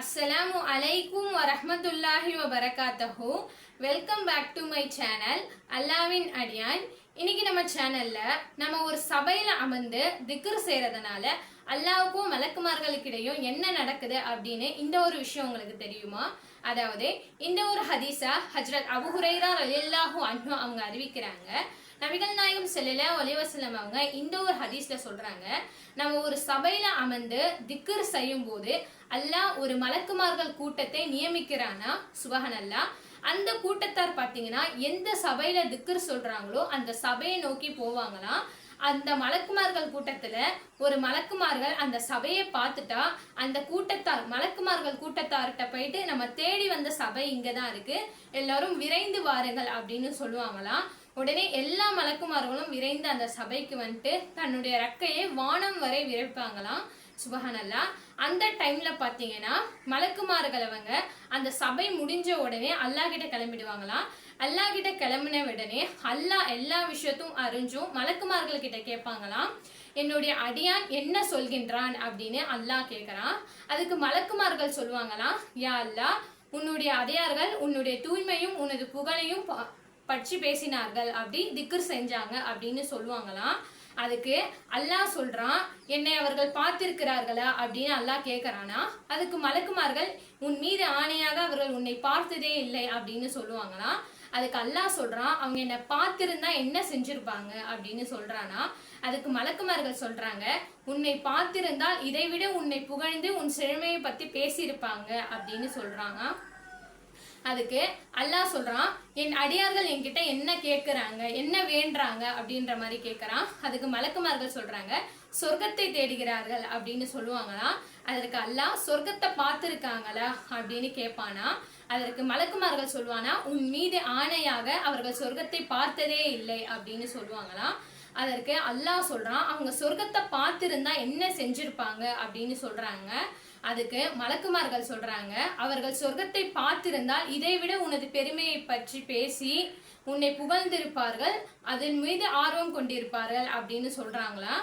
அஸ்ஸலாமு அலைக்கும் வரஹமத்துல்லாஹி வபரகாத்தஹு. Welcome back to my channel அல்லாவின் அடியான். இன்னைக்கு நம்ம சேனல்ல நம்ம ஒரு சபையில அமர்ந்து திக்ர் செய்யறதுனால அல்லாவுக்கும் மலக்குமார்களுக்கிடையும் என்ன நடக்குது அப்படின்னு இந்த ஒரு விஷயம் உங்களுக்கு தெரியுமா? அதாவது இந்த ஒரு ஹதீஸா ஹஜ்ரத் அபுஹுரைரா ரலியல்லாஹு அன்ஹு அவங்க அறிவிக்கிறாங்க. நபிகள் நாயகம் செல்லல ஒலிவசலம் அவங்க இந்த ஒரு ஹதீஸ்ல சொல்றாங்க. நம்ம ஒரு சபையில அமர்ந்து திக்ர் செய்யும் போது அல்லாஹ் ஒரு மலக்குமார்கள் கூட்டத்தை நியமிக்கிறானா? சுபஹன் அல்லாஹ் அந்த கூட்டத்தார் பாத்தீங்கன்னா எந்த சபையில திக்கர் சொல்றாங்களோ அந்த சபையை நோக்கி போவாங்களாம் அந்த மலக்குமார்கள் கூட்டத்துல ஒரு மலக்குமார்கள் அந்த சபையை பார்த்துட்டா அந்த கூட்டத்தார் மலக்குமார்கள் கூட்டத்தார்கிட்ட போயிட்டு நம்ம தேடி வந்த சபை இங்கதான் இருக்கு. எல்லாரும் விரைந்து வாருங்கள் அப்படின்னு சொல்லுவாங்களாம் உடனே எல்லா மலக்குமார்களும் விரைந்து அந்த சபைக்கு வந்துட்டு தன்னுடைய ரக்கையை வானம் வரை விரைப்பாங்களாம். சுபஹானல்லா. அந்த டைம்ல பாத்தீங்கன்னா மலக்குமார்கள் அவங்க அந்த சபை முடிஞ்ச உடனே அல்லாஹ் கிட்ட கிளம்பிடுவாங்களாம். அல்லாஹ் கிட்ட கிளம்பின உடனே அல்லாஹ் எல்லா விஷயத்தும் அறிஞ்சும் மலக்குமார்கள் கிட்ட கேட்பாங்களாம். என்னுடைய அடியான் என்ன சொல்கின்றான் அப்படின்னு அல்லாஹ் கேட்கறான். அதுக்கு மலக்குமார்கள் சொல்லுவாங்களாம் யா அல்லாஹ் உன்னுடைய அடியார்கள் உன்னுடைய தூய்மையும் உனது புகழையும் ப- பற்றி பேசினார்கள். அப்படி திக்ர் செஞ்சாங்க அப்படின்னு சொல்லுவாங்களாம். அதுக்கு அல்லாஹ் சொல்றான் என்னை அவர்கள் பார்த்திருக்கிறார்களா? அப்படின்னு அல்லாஹ் கேட்கறானா அதுக்கு மலக்குமார்கள் உன் மீது ஆணையாக அவர்கள் உன்னை பார்த்ததே இல்லை அப்படின்னு சொல்லுவாங்களாம். அதுக்கு அல்லாஹ் சொல்றான் அவங்க என்னை பார்த்திருந்தா என்ன செஞ்சிருப்பாங்க? அப்படின்னு சொல்றானா. அதுக்கு மலக்குமார்கள் சொல்றாங்க உன்னை பார்த்திருந்தால் இதைவிட உன்னை புகழ்ந்து உன் செழுமையை பத்தி பேசியிருப்பாங்க அப்படின்னு சொல்றாங்க அதுக்கு அல்லாஹ் சொல்றான் என் அடியார்கள் என்கிட்ட என்ன கேட்கறாங்க என்ன வேண்டுறாங்க அப்படின்ற மாதிரி கேட்கறான். அதுக்கு மலக்குமார்கள் சொல்றாங்க சொர்க்கத்தை தேடுகிறார்கள் அப்படின்னு சொல்லுவாங்களாம். அதற்கு அல்லாஹ் சொர்க்கத்தை பார்த்துருக்காங்களா? அப்படின்னு கேட்பானா. அதற்கு மலக்குமார்கள் சொல்லுவானா உன் மீது ஆணையாக அவர்கள் சொர்க்கத்தை பார்த்ததே இல்லை அப்படின்னு சொல்லுவாங்களாம். அதற்கு அல்லாஹ் சொல்றான் அவங்க சொர்க்கத்தை பார்த்திருந்தா என்ன செஞ்சிருப்பாங்க அப்படின்னு சொல்றாங்க. அதுக்கு மலக்குமார்கள் சொல்றாங்க அவர்கள் சொர்க்கத்தை பார்த்திருந்தால் இதைவிட உனது பெருமையை பற்றி பேசி உன்னை புகழ்ந்திருப்பார்கள் அதன் மீது ஆர்வம் கொண்டிருப்பார்கள் அப்படின்னு சொல்றாங்களா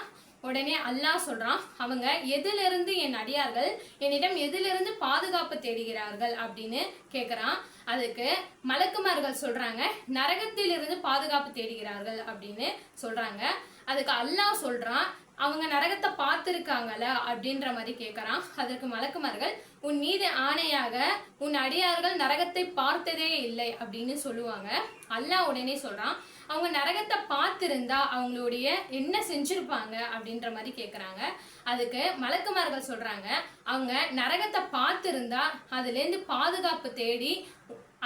உடனே அல்லாஹ் சொல்றான் அவங்க எதிலிருந்து என் அடியார்கள் என்னிடம் எதிலிருந்து பாதுகாப்பு தேடுகிறார்கள்? அப்படின்னு கேக்குறான். அதுக்கு மலக்குமார்கள் சொல்றாங்க நரகத்திலிருந்து பாதுகாப்பு தேடுகிறார்கள் அப்படின்னு சொல்றாங்க. அதுக்கு அல்லாஹ் சொல்றான் அவங்க நரகத்தை பார்த்துருக்காங்கல்ல அப்படின்ற மாதிரி கேட்கறான் அதற்கு மலக்குமார்கள் உன் மீது ஆணையாக உன் அடியார்கள் நரகத்தை பார்த்ததே இல்லை அப்படின்னு சொல்லுவாங்க. அல்லாஹ் உடனே சொல்றான் அவங்க நரகத்தை பார்த்திருந்தா அவங்களுடைய என்ன செஞ்சிருப்பாங்க? அப்படின்ற மாதிரி கேட்குறாங்க அதுக்கு மலக்குமார்கள் சொல்றாங்க அவங்க நரகத்தை பார்த்திருந்தா அதுலேருந்து பாதுகாப்பு தேடி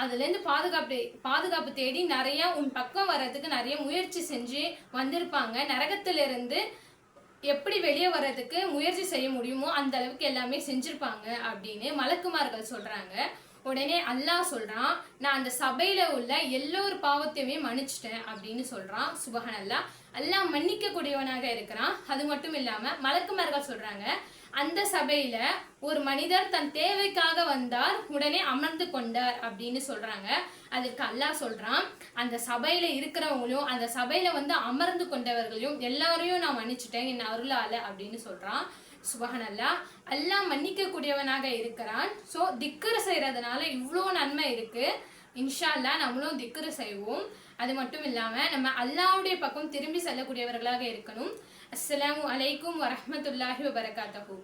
அதுலேருந்து பாதுகாப்பு பாதுகாப்பு தேடி நிறைய உன் பக்கம் வர்றதுக்கு நிறைய முயற்சி செஞ்சு வந்திருப்பாங்க. நரகத்திலிருந்து எப்படி வெளியே வர்றதுக்கு முயற்சி செய்ய முடியுமோ அந்த அளவுக்கு எல்லாமே செஞ்சிருப்பாங்க அப்படின்னு மலக்குமார்கள் சொல்றாங்க. உடனே அல்லாஹ் சொல்றான் நான் அந்த சபையில உள்ள எல்லோரு பாவத்தையுமே மன்னிச்சிட்டேன் அப்படின்னு சொல்றான். சுபஹன் அல்லாஹ் அல்லாஹ் மன்னிக்க கூடியவனாக இருக்கிறான். அது மட்டும் இல்லாம மலக்குமார்கள் சொல்றாங்க அந்த சபையில ஒரு மனிதர் தன் தேவைக்காக வந்தார் உடனே அமர்ந்து கொண்டார் அப்படின்னு சொல்றாங்க. அதுக்கு அல்லாஹ் சொல்றான் அந்த சபையில இருக்கிறவங்களும் அந்த சபையில வந்து அமர்ந்து கொண்டவர்களையும் எல்லாரையும் நான் மன்னிச்சிட்டேன் என் அருளால அப்படின்னு சொல்றான். சுபஹன் அல்லாஹ் அல்லாஹ் மன்னிக்க கூடியவனாக இருக்கிறான். ஸோ திக்கர் செய்கிறதுனால இவ்வளோ நன்மை இருக்குது இன்ஷா அல்லாஹ் நம்மளும் திக்கரு செய்வோம். அது மட்டும் இல்லாமல் நம்ம அல்லாவுடைய பக்கம் திரும்பி செல்லக்கூடியவர்களாக இருக்கணும். அஸ்ஸலாமு அலைக்கும் வரமத்துல்லாஹி வபரகாத்தஹு.